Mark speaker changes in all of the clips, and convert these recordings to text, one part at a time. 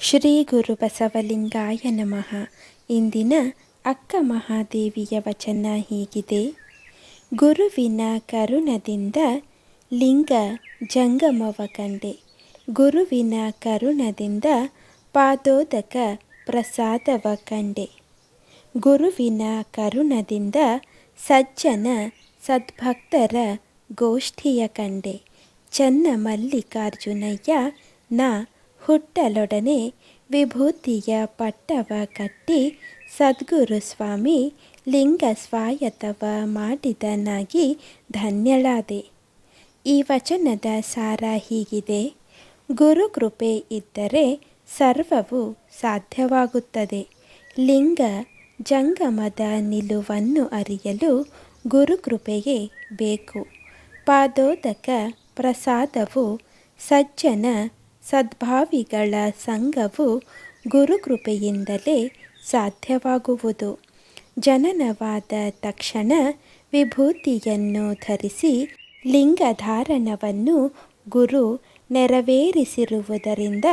Speaker 1: ಶ್ರೀ ಗುರು ಬಸವಲಿಂಗಾಯ ನಮಃ. ಇಂದಿನ ಅಕ್ಕ ಮಹಾದೇವಿಯ ವಚನ ಹೀಗಿದೆ. ಗುರುವಿನ ಕರುಣದಿಂದ ಲಿಂಗ ಜಂಗಮವ ಕಂಡೆ ಗುರುವಿನ ಕರುಣದಿಂದ ಪಾದೋದಕ ಪ್ರಸಾದವ ಕಂಡೆ ಗುರುವಿನ ಕರುಣದಿಂದ ಸಜ್ಜನ ಸದ್ಭಕ್ತರ ಗೋಷ್ಠಿಯ ಕಂಡೆ ಚನ್ನ ಮಲ್ಲಿಕಾರ್ಜುನಯ್ಯ ನಾ ಹುಟ್ಟಲೊಡನೆ ವಿಭೂತಿಯ ಪಟ್ಟವ ಕಟ್ಟಿ ಸದ್ಗುರು ಸ್ವಾಮಿ ಲಿಂಗ ಸ್ವಾಯತವ ಮಾಡಿದನಾಗಿ ಧನ್ಯಳಾದೆ. ಈ ವಚನದ ಸಾರ ಹೀಗಿದೆ. ಗುರು ಕೃಪೆ ಇದ್ದರೆ ಸರ್ವವು ಸಾಧ್ಯವಾಗುತ್ತದೆ. ಲಿಂಗ ಜಂಗಮದ ನಿಲುವನ್ನು ಅರಿಯಲು ಗುರುಕೃಪೆಯೇ ಬೇಕು. ಪಾದೋದಕ ಪ್ರಸಾದವು ಸಜ್ಜನ ಸದ್ಭಾವಿಗಳ ಸಂಘವು ಗುರುಕೃಪೆಯಿಂದಲೇ ಸಾಧ್ಯವಾಗುವುದು. ಜನನವಾದ ತಕ್ಷಣ ವಿಭೂತಿಯನ್ನು ಧರಿಸಿ ಲಿಂಗಧಾರಣವನ್ನು ಗುರು ನೆರವೇರಿಸಿರುವುದರಿಂದ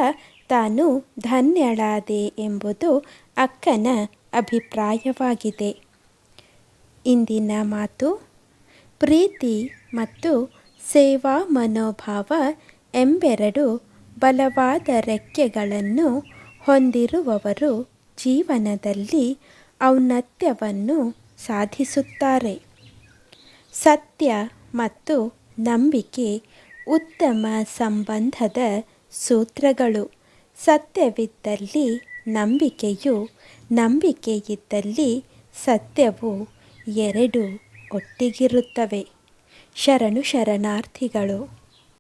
Speaker 1: ತಾನು ಧನ್ಯಳಾದೆ ಎಂಬುದು ಅಕ್ಕನ ಅಭಿಪ್ರಾಯವಾಗಿದೆ. ಇಂದಿನ ಮಾತು ಪ್ರೀತಿ ಮತ್ತು ಸೇವಾ ಮನೋಭಾವ ಎಂಬೆರಡು ಬಲವಾದ ರೆಕ್ಕೆಗಳನ್ನು ಹೊಂದಿರುವವರು ಜೀವನದಲ್ಲಿ ಔನ್ನತ್ಯವನ್ನು ಸಾಧಿಸುತ್ತಾರೆ. ಸತ್ಯ ಮತ್ತು ನಂಬಿಕೆ ಉತ್ತಮ ಸಂಬಂಧದ ಸೂತ್ರಗಳು. ಸತ್ಯವಿದ್ದಲ್ಲಿ ನಂಬಿಕೆಯು, ನಂಬಿಕೆಯಿದ್ದಲ್ಲಿ ಸತ್ಯವು ಎರಡು ಒಟ್ಟಿಗಿರುತ್ತವೆ. ಶರಣು ಶರಣಾರ್ಥಿಗಳು